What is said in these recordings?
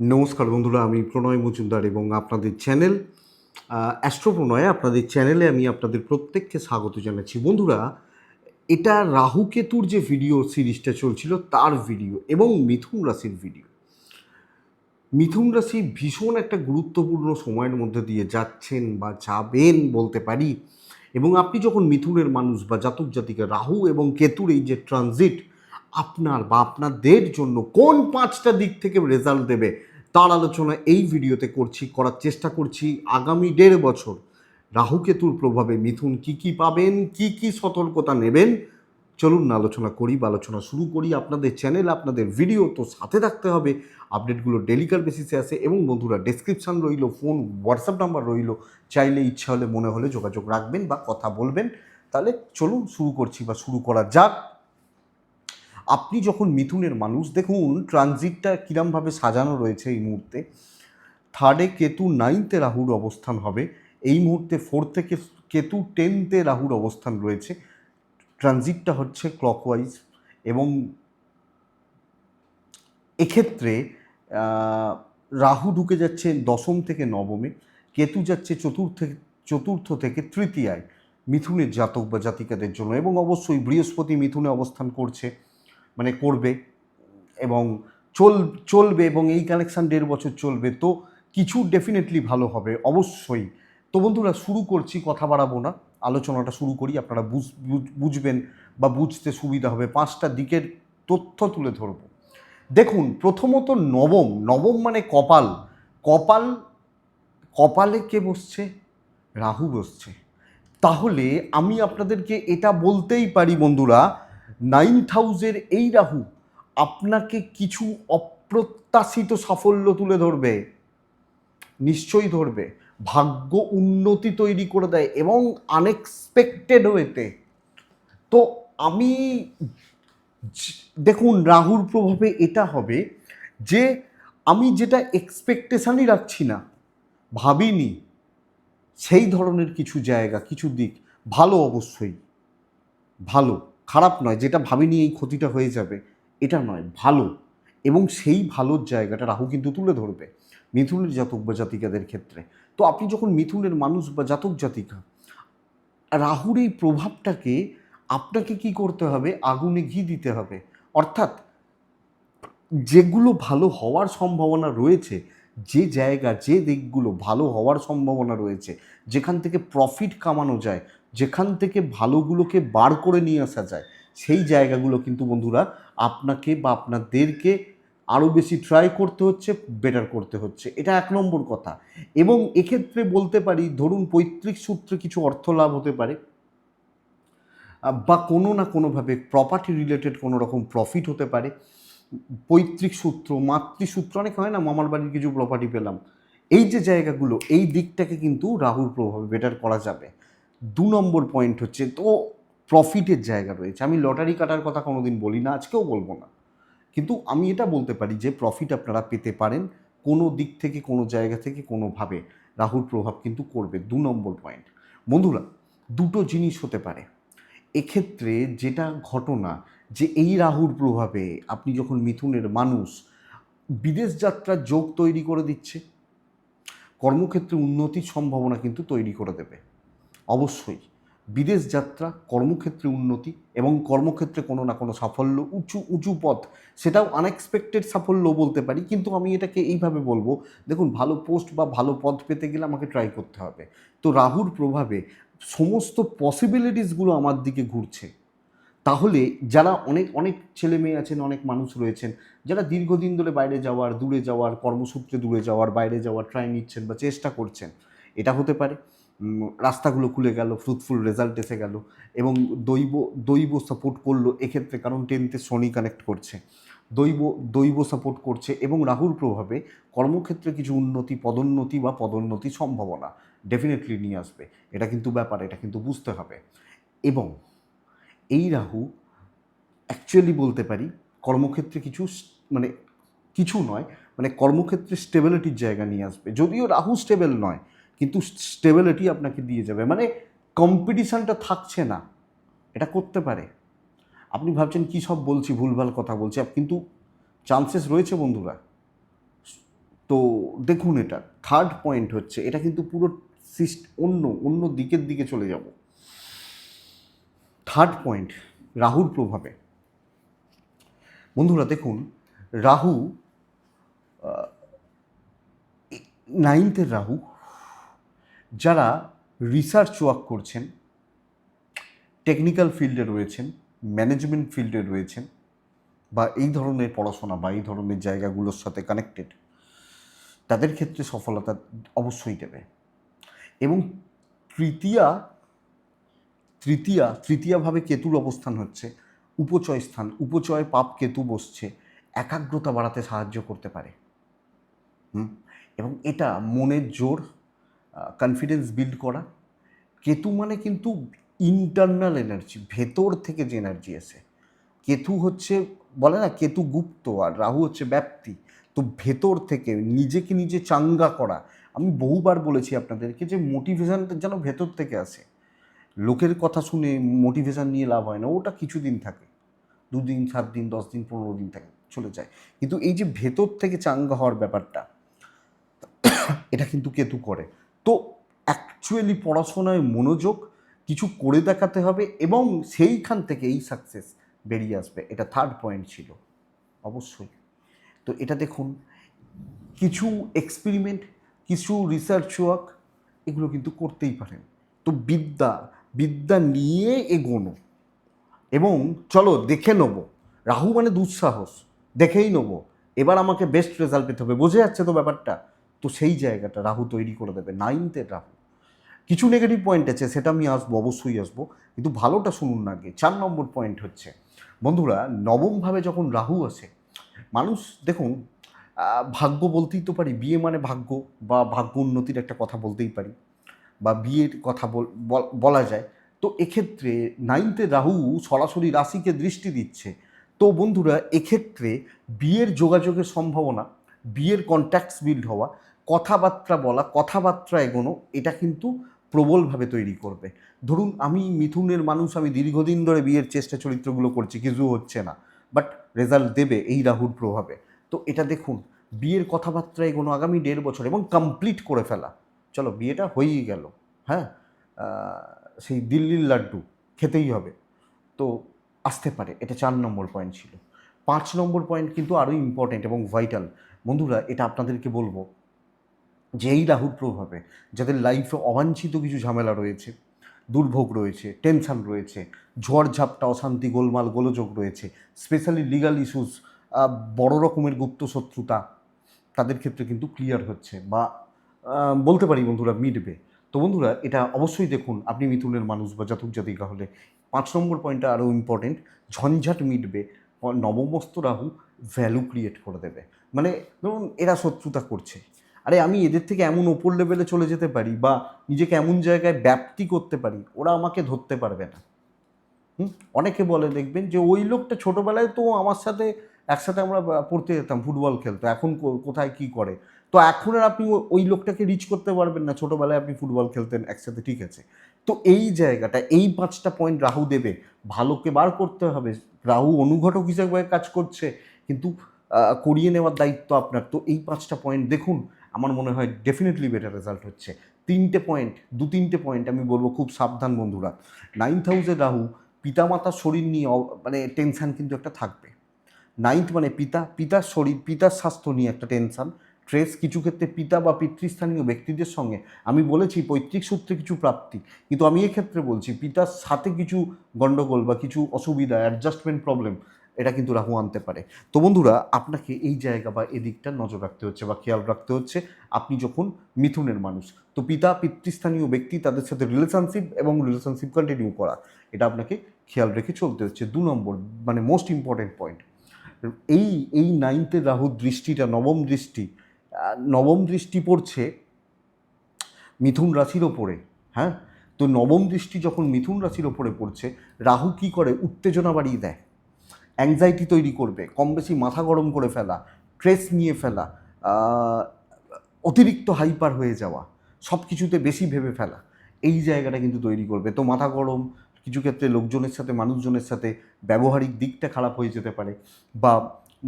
নমস্কার বন্ধুরা, আমি প্রণয় মজুমদার এবং আপনাদের চ্যানেল অ্যাস্ট্রো প্রণয় আপনাদের চ্যানেলে আমি আপনাদের প্রত্যেককে স্বাগত জানাচ্ছি। বন্ধুরা, এটা রাহু কেতুর যে ভিডিও সিরিজটা চলছিল, তার ভিডিও এবং মিথুন রাশির ভিডিও। মিথুন রাশি ভীষণ একটা গুরুত্বপূর্ণ সময়ের মধ্যে দিয়ে যাচ্ছেন বা যাবেন বলতে পারি এবং আপনি যখন মিথুনের মানুষ বা জাতক জাতিকা রাহু এবং কেতুর এই যে ট্রানজিট আপনার বা আপনাদের জন্য কোন পাঁচটা দিক থেকে রেজাল্ট দেবে, তার আলোচনা এই ভিডিওতে করছি, করার চেষ্টা করছি আগামী দেড় বছর। রাহু কেতুর প্রভাবে মিথুন কি কি পাবেন, কি কি সতর্কতা নেবেন, চলুন না আলোচনা করি বা আলোচনা শুরু করি। আপনাদের চ্যানেল আপনাদের ভিডিও তো সাথে থাকতে হবে। আপডেটগুলো ডেলিকার বেসিসে আসে এবং বন্ধুরা ডেসক্রিপশান রইল ফোন হোয়াটসঅ্যাপ নাম্বার রইল। চাইলে ইচ্ছা হলে মনে হলে যোগাযোগ রাখবেন বা কথা বলবেন। তাহলে চলুন শুরু করছি বা শুরু করা যাক। আপনি যখন মিথুনের মানুষ, দেখুন ট্রানজিটটা কীরমভাবে সাজানো রয়েছে এই মুহূর্তে। থার্ডে কেতু নাইনতে রাহুর অবস্থান হবে। এই মুহূর্তে ফোর থেকে কেতু টেনতে রাহুর অবস্থান রয়েছে। ট্রানজিটটা হচ্ছে ক্লকওয়াইজ এবং এক্ষেত্রে রাহু ঢুকে যাচ্ছে দশম থেকে নবমে, কেতু যাচ্ছে চতুর্থ চতুর্থ থেকে তৃতীয়ায় মিথুনের জাতক বা জাতিকাদের জন্য এবং অবশ্যই বৃহস্পতি মিথুনে অবস্থান করছে। মানে করবে এবং চল, চলবে এবং এই কানেকশান দেড় বছর চলবে, তো কিছু ডেফিনেটলি ভালো হবে, অবশ্যই। তো বন্ধুরা, শুরু করছি, কথা বাড়াবো না। আলোচনাটা শুরু করি, আপনারা বুঝ, বুঝ- বুঝবেন বা বুঝতে সুবিধা হবে। পাঁচটা দিকের তথ্য তুলে ধরবো। দেখুন, প্রথমত নবম নবম মানে কপাল। কপাল, কপালে কে বসছে? রাহু বসছে। তাহলে আমি আপনাদেরকে এটা বলতেই পারি বন্ধুরা নাইন্থ হাউসের এই রাহু আপনাকে কিছু অপ্রত্যাশিত সাফল্য তুলে ধরবে। নিশ্চয়ই ধরবে। ভাগ্য উন্নতি তৈরি করে দেয় এবং আনএক্সপেক্টেড ওয়েতে তো আমি দেখুন, রাহুর প্রভাবে এটা হবে যে আমি যেটা এক্সপেকটেশনই রাখছি না, ভাবিনি, সেই ধরনের কিছু জায়গা, কিছু দিক, ভালো অবশ্যই, ভালো। খারাপ নয়, যেটা ভাবিনি এই ক্ষতিটা হয়ে যাবে, এটা নয়, ভালো। এবং সেই ভালোর জায়গাটা রাহু কিন্তু তুলে ধরবে মিথুনের জাতক বা জাতিকাদের ক্ষেত্রে। তো আপনি যখন মিথুনের মানুষ বা জাতক জাতিকা, রাহুর এই প্রভাবটাকে আপনাকে কি করতে হবে? আগুনে ঘি দিতে হবে। অর্থাৎ যেগুলো ভালো হওয়ার সম্ভাবনা রয়েছে, যে জায়গা, যে দিকগুলো ভালো হওয়ার সম্ভাবনা রয়েছে, যেখান থেকে প্রফিট কামানো যায় যেখান থেকে ভালোগুলোকে বার করে নিয়ে আসা যায়, সেই জায়গাগুলো কিন্তু বন্ধুরা আপনাকে বা আপনাদেরকে আরও বেশি ট্রাই করতে হচ্ছে বেটার করতে হচ্ছে। এটা এক নম্বর কথা। এবং এক্ষেত্রে বলতে পারি, ধরুন পৈতৃক সূত্রে কিছু অর্থ লাভ হতে পারে। বা কোনো না কোনোভাবে প্রপার্টি রিলেটেড কোনো রকম প্রফিট হতে পারে। পৈতৃক সূত্র, মাতৃসূত্র, অনেক হয় না, মামার বাড়ির কিছু প্রপার্টি পেলাম। এই যে জায়গাগুলো, এই দিকটাকে কিন্তু রাহুর প্রভাবে বেটার করা যাবে। দু নম্বর পয়েন্ট হচ্ছে, তো প্রফিটের জায়গা রয়েছে। আমি লটারি কাটার কথা কোনোদিন বলি না, আজকেও বলব না। কিন্তু আমি এটা বলতে পারি যে প্রফিট আপনারা পেতে পারেন কোনো দিক থেকে, কোনো জায়গা থেকে, কোনোভাবে। রাহুর প্রভাব কিন্তু করবে, দু নম্বর পয়েন্ট বন্ধুরা, দুটো জিনিস হতে পারে। এক্ষেত্রে যেটা ঘটনা যে, এই রাহুর প্রভাবে আপনি যখন মিথুনের মানুষ, বিদেশ যাত্রার যোগ তৈরি করে দিচ্ছে। কর্মক্ষেত্রে উন্নতির সম্ভাবনা কিন্তু তৈরি করে দেবে। অবশ্যই। বিদেশ যাত্রা, কর্মক্ষেত্রে উন্নতি এবং কর্মক্ষেত্রে কোনো না কোনো সাফল্য, উঁচু উঁচু পথ, সেটাও আনএক্সপেক্টেড সাফল্য বলতে পারি। কিন্তু আমি এটাকে এইভাবে বলব, দেখুন, ভালো পোস্ট বা ভালো পদ পেতে গেলে আমাকে ট্রাই করতে হবে। তো রাহুর প্রভাবে সমস্ত পসিবিলিটিসগুলো আমার দিকে ঘুরছে। তাহলে যারা অনেক অনেক ছেলে মেয়ে আছেন, অনেক মানুষ রয়েছেন, যারা দীর্ঘদিন ধরে বাইরে যাওয়ার, দূরে যাওয়ার, কর্মসূত্রে দূরে যাওয়ার, বাইরে যাওয়ার ট্রাই নিচ্ছেন বা চেষ্টা করছেন, এটা হতে পারে। রাস্তাগুলো খুলে গেল ফ্রুটফুল রেজাল্ট এসে গেল এবং দৈব দৈব সাপোর্ট করল এক্ষেত্রে কারণ টেনতে শনি কানেক্ট করছে। দৈব দৈব সাপোর্ট করছে এবং রাহুর প্রভাবে কর্মক্ষেত্রে কিছু উন্নতি, পদোন্নতি বা পদোন্নতি সম্ভাবনা ডেফিনেটলি নিয়ে আসবে। এটা কিন্তু ব্যাপার, এটা কিন্তু বুঝতে হবে। এবং এই রাহু অ্যাকচুয়ালি বলতে পারি কর্মক্ষেত্রে কিছু মানে কিছু নয় মানে কর্মক্ষেত্রে স্টেবিলিটির জায়গা নিয়ে আসবে। যদিও রাহু স্টেবল নয় কিন্তু স্টেবিলিটি আপনাকে দিয়ে যাবে। মানে কম্পিটিশানটা থাকছে না। এটা করতে পারে। আপনি ভাবছেন, কী সব বলছি? ভুলভাল কথা বলছি। কিন্তু চান্সেস রয়েছে বন্ধুরা। তো দেখুন এটা। থার্ড পয়েন্ট হচ্ছে, এটা কিন্তু পুরো সিস্ট অন্য অন্য দিকের দিকে চলে যাব। থার্ড পয়েন্ট রাহুর প্রভাবে। বন্ধুরা, দেখুন, রাহু নাইনথের রাহু যারা রিসার্চ ওয়ার্ক করছেন টেকনিক্যাল ফিল্ডে রয়েছেন ম্যানেজমেন্ট ফিল্ডে রয়েছেন, বা এই ধরনের পড়াশোনা বা এই ধরনের জায়গাগুলোর সাথে কানেক্টেড তাদের ক্ষেত্রে সফলতা অবশ্যই দেবে। এবং তৃতীয়া তৃতীয়া, তৃতীয়ভাবে কেতুর অবস্থান হচ্ছে, উপচয় স্থান, উপচয় পাপ কেতু বসছে, একাগ্রতা বাড়াতে সাহায্য করতে পারে। এবং এটা মনের জোর কনফিডেন্স বিল্ড করা। কেতু মানে কিন্তু ইন্টারনাল এনার্জি ভেতর থেকে যে এনার্জি আসে। কেতু হচ্ছে, বলে না, কেতু গুপ্ত আর রাহু হচ্ছে ব্যাপ্তি। তো ভেতর থেকে নিজেকে নিজে চাঙ্গা করা। আমি বহুবার বলেছি আপনাদেরকে যে মোটিভেশনটা যেন ভেতর থেকে আসে। লোকের কথা শুনে মোটিভেশন নিয়ে লাভ হয় না, ওটা কিছুদিন থাকে। দুদিন সাত দিন দশ দিন পনেরো দিন থাকে, চলে যায়। কিন্তু এই যে ভেতর থেকে চাঙ্গা হওয়ার ব্যাপারটা, এটা কিন্তু কেতু করে। তো অ্যাকচুয়ালি পড়াশোনায় মনোযোগ কিছু করে দেখাতে হবে এবং সেইখান থেকে এই সাকসেস বেরিয়ে আসবে। এটা থার্ড পয়েন্ট ছিল, অবশ্যই। তো এটা দেখুন, কিছু এক্সপেরিমেন্ট কিছু রিসার্চ ওয়ার্ক এগুলো কিন্তু করতেই পারেন। তো বিদ্যা বিদ্যা নিয়ে এগোনো এবং চলো দেখে নেব। রাহু মানে দুঃসাহস, দেখেই নেব। এবার আমাকে বেস্ট রেজাল্ট পেতে হবে। বোঝা যাচ্ছে তো ব্যাপারটা? তো সেই জায়গাটা রাহু তৈরি করে দেবে নাইনথের রাহু। কিছু নেগেটিভ পয়েন্ট আছে, সেটা আমি আসব, অবশ্যই আসব, কিন্তু ভালোটা শুনুন না আগে। চার নম্বর পয়েন্ট হচ্ছে, বন্ধুরা, নবমভাবে যখন রাহু আসে, মানুষ, দেখুন ভাগ্য বলতেই তো পারি, বিয়ে মানে ভাগ্য বা ভাগ্য উন্নতির একটা কথা বলতেই পারি, বা বিয়ের কথা বল- যায়। তো এক্ষেত্রে নাইনথে রাহু সরাসরি রাশিকে দৃষ্টি দিচ্ছে। তো বন্ধুরা, এক্ষেত্রে বিয়ের যোগাযোগের সম্ভাবনা, বিয়ের কন্ট্যাক্টস বিল্ড হওয়া কথাবার্তা বলা, কথাবার্তা এগোনো, এটা কিন্তু প্রবলভাবে তৈরি করবে। ধরুন, আমি মিথুনের মানুষ, আমি দীর্ঘদিন ধরে বিয়ের চেষ্টা চরিত্রগুলো করছি, কিছু হচ্ছে না বাট রেজাল্ট দেবে এই রাহুর প্রভাবে। তো এটা দেখুন, বিয়ের কথাবার্তা এগোনো আগামী দেড় বছর এবং কমপ্লিট করে ফেলা। চলো, বিয়েটা হয়েই গেল হ্যাঁ? সেই দিল্লির লাড্ডু, খেতেই হবে। তো আসতে পারে, এটা চার নম্বর পয়েন্ট ছিল। পাঁচ নম্বর পয়েন্ট কিন্তু আরও ইম্পর্টেন্ট এবং ভাইটাল বন্ধুরা, এটা আপনাদেরকে বলব যে এই রাহুর প্রভাবে, যাদের লাইফে অবাঞ্ছিত কিছু ঝামেলা রয়েছে, দুর্ভোগ রয়েছে টেনশন রয়েছে ঝড় ঝাপটা অশান্তি, গোলমাল, গোলযোগ রয়েছে স্পেশালি লিগাল ইস্যুস বড় রকমের গুপ্ত শত্রুতা, তাদের ক্ষেত্রে কিন্তু ক্লিয়ার হচ্ছে বা বলতে পারি বন্ধুরা মিটবে। তো বন্ধুরা, এটা অবশ্যই দেখুন, আপনি মিথুনের মানুষ বা জাতক জাতিকা হলে। পাঁচ নম্বর পয়েন্টটা আরও ইম্পর্টেন্ট ঝঞ্ঝাট মিটবে, নবমস্ত রাহু ভ্যালু ক্রিয়েট করে দেবে। মানে ধরুন, এরা শত্রুতা করছে। আরে আমি এদের থেকে এমন ওপর লেভেলে চলে যেতে পারি বা নিজেকে এমন জায়গায় ব্যাপ্তি করতে পারি, ওরা আমাকে ধরতে পারবে না। হুম? অনেকে বলে, দেখবেন যে ওই লোকটা ছোটোবেলায় তো আমার সাথে একসাথে আমরা পড়তে যেতাম, ফুটবল খেলতো, এখন কোথায় কি করে? তো এখন আর আপনি ওই লোকটাকে রিচ করতে পারবেন না, ছোটোবেলায় আপনি ফুটবল খেলতেন একসাথে, ঠিক আছে। তো এই জায়গাটা, এই পাঁচটা পয়েন্ট রাহু দেবে, ভালোকে বার করতে হবে। রাহু অনুঘটক হিসেবে কাজ করছে, কিন্তু করিয়ে নেওয়ার দায়িত্ব আপনার। তো এই পাঁচটা পয়েন্ট দেখুন, আমার মনে হয় ডেফিনেটলি বেটার রেজাল্ট হচ্ছে। তিনটে পয়েন্ট দু তিনটে পয়েন্ট আমি বলব খুব সাবধান বন্ধুরা। নাইন্থ হাউসে রাহু, পিতামাতার শরীর নিয়ে মানে টেনশান কিন্তু একটা থাকবে। নাইন্থ মানে পিতা, পিতার শরীর, পিতার স্বাস্থ্য নিয়ে একটা টেনশান ট্রেস কিছু ক্ষেত্রে পিতা বা পিতৃস্থানীয় ব্যক্তিদের সঙ্গে, আমি বলেছি পৈতৃক সূত্রে কিছু প্রাপ্তি, কিন্তু আমি এক্ষেত্রে বলছি পিতার সাথে কিছু গণ্ডগোল বা কিছু অসুবিধা অ্যাডজাস্টমেন্ট প্রবলেম এটা কিন্তু রাহু আনতে পারে। তো বন্ধুরা, আপনাকে এই জায়গা বা এদিকটা নজর রাখতে হচ্ছে বা খেয়াল রাখতে হচ্ছে। আপনি যখন মিথুনের মানুষ, তো পিতা, পিতৃস্থানীয় ব্যক্তি তাদের সাথে রিলেশনশিপ এবং রিলেশনশিপ কন্টিনিউ করা, এটা আপনাকে খেয়াল রেখে চলতে হচ্ছে। দু নম্বর মানে মোস্ট ইম্পর্টেন্ট পয়েন্ট এই এই নাইনথের রাহুর দৃষ্টিটা, নবম দৃষ্টি নবম দৃষ্টি পড়ছে মিথুন রাশির ওপরে হ্যাঁ? তো নবম দৃষ্টি যখন মিথুন রাশির ওপরে পড়ছে, রাহু কি করে? উত্তেজনা বাড়িয়ে দেয়। অ্যাংজাইটি তৈরি করবে, কম বেশি মাথা গরম করে ফেলা স্ট্রেস নিয়ে ফেলা অতিরিক্ত হাইপার হয়ে যাওয়া সব কিছুতে বেশি ভেবে ফেলা, এই জায়গাটা কিন্তু তৈরি করবে। তো মাথা গরম, কিছু ক্ষেত্রে লোকজনের সাথে, মানুষজনের সাথে ব্যবহারিক দিকটা খারাপ হয়ে যেতে পারে বা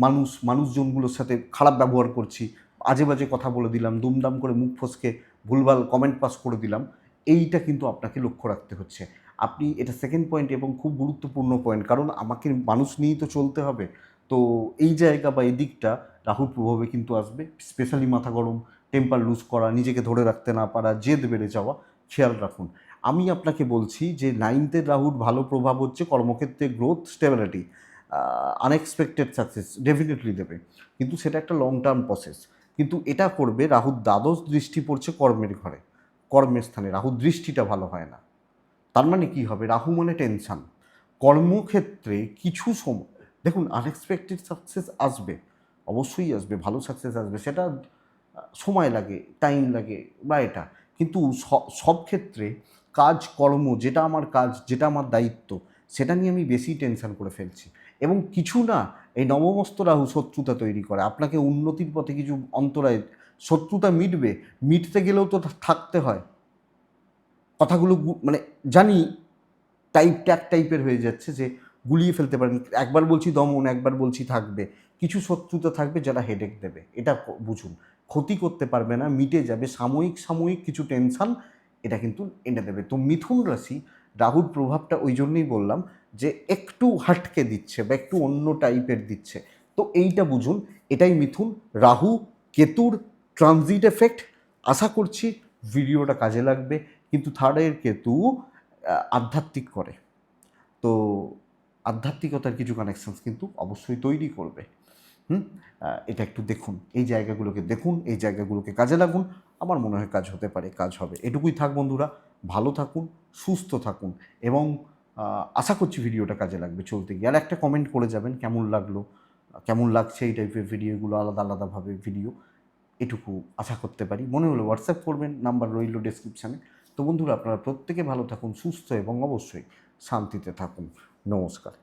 মানুষ, মানুষজনগুলোর সাথে খারাপ ব্যবহার করছি, আজে বাজে কথা বলে দিলাম, দুমদাম করে মুখ ফসকে ভুলভাল কমেন্ট পাস করে দিলাম, এইটা কিন্তু আপনাকে লক্ষ্য রাখতে হচ্ছে। আপনি এটা সেকেন্ড পয়েন্ট এবং খুব গুরুত্বপূর্ণ পয়েন্ট কারণ আমাকে মানুষ নিয়েই তো চলতে হবে। তো এই জায়গা বা এই দিকটা রাহুর প্রভাবে কিন্তু আসবে। স্পেশালি মাথা গরম টেম্পার লুজ করা, নিজেকে ধরে রাখতে না পারা, জেদ বেড়ে যাওয়া, খেয়াল রাখুন। আমি আপনাকে বলছি যে নাইনথের রাহুর ভালো প্রভাব হচ্ছে কর্মক্ষেত্রে growth stability unexpected success definitely দেবে। কিন্তু সেটা একটা লং টার্ম প্রসেস কিন্তু এটা করবে রাহুর দ্বাদশ দৃষ্টি পড়ছে কর্মের ঘরে, কর্মের স্থানে। রাহুর দৃষ্টিটা ভালো হয় না। তার মানে কি হবে? রাহু মানে টেনশান কর্মক্ষেত্রে কিছু সময় দেখুন আনএক্সপেক্টেড সাকসেস আসবে, অবশ্যই আসবে, ভালো সাকসেস আসবে, সেটা, সময় লাগে টাইম লাগে, বা এটা। কিন্তু সব ক্ষেত্রে কাজ, কর্ম, যেটা আমার কাজ, যেটা আমার দায়িত্ব, সেটা নিয়ে আমি বেশি টেনশন করে ফেলছি। এবং কিছু না, এই নবমস্ত রাহু শত্রুতা তৈরি করে। আপনাকে উন্নতির পথে কিছু অন্তরায় শত্রুতা মিটবে, মিটতে গেলেও তো থাকতে হয়। কথাগুলো মানে জানি টাইপ ট্যাক টাইপের হয়ে যাচ্ছে যে গুলিয়ে ফেলতে পারেন। একবার বলছি দমন, একবার বলছি থাকবে। কিছু শত্রুতা থাকবে যারা হেডেক দেবে। এটা বুঝুন। ক্ষতি করতে পারবে না, মিটে যাবে। সাময়িক সাময়িক কিছু টেনশান এটা কিন্তু এনে দেবে। তো মিথুন রাশি, রাহুর প্রভাবটা ওই জন্যই বললাম যে একটু হাটকে দিচ্ছে বা একটু অন্য টাইপের দিচ্ছে। তো এইটা বুঝুন, এটাই মিথুন। রাহু, কেতুর ট্রানজিট এফেক্ট আশা করছি ভিডিওটা কাজে লাগবে। কিন্তু থার্ডের কেতু আধ্যাত্মিক করে। তো আধ্যাত্মিকতার কিছু কানেকশনস কিন্তু অবশ্যই তৈরি করবে। হুম? এটা একটু দেখুন। এই জায়গাগুলোকে দেখুন, এই জায়গাগুলোকে কাজে লাগুন। আমার মনে হয় কাজ হতে পারে, কাজ হবে। এটুকুই থাক বন্ধুরা, ভালো থাকুন, সুস্থ থাকুন এবং আশা করছি ভিডিওটা কাজে লাগবে চলতে গিয়ে। আর একটা কমেন্ট করে যাবেন, কেমন লাগল? কেমন লাগছে এই টাইপের ভিডিওগুলো? আলাদা, আলাদাভাবে ভিডিও। এটুকু আশা করতে পারি। মনে হলো হোয়াটসঅ্যাপ করবেন, নাম্বার রইল ডেসক্রিপশানে তো বন্ধুরা আপনারা প্রত্যেকে ভালো থাকুন সুস্থ এবং অবশ্যই শান্তিতে থাকুন। নমস্কার।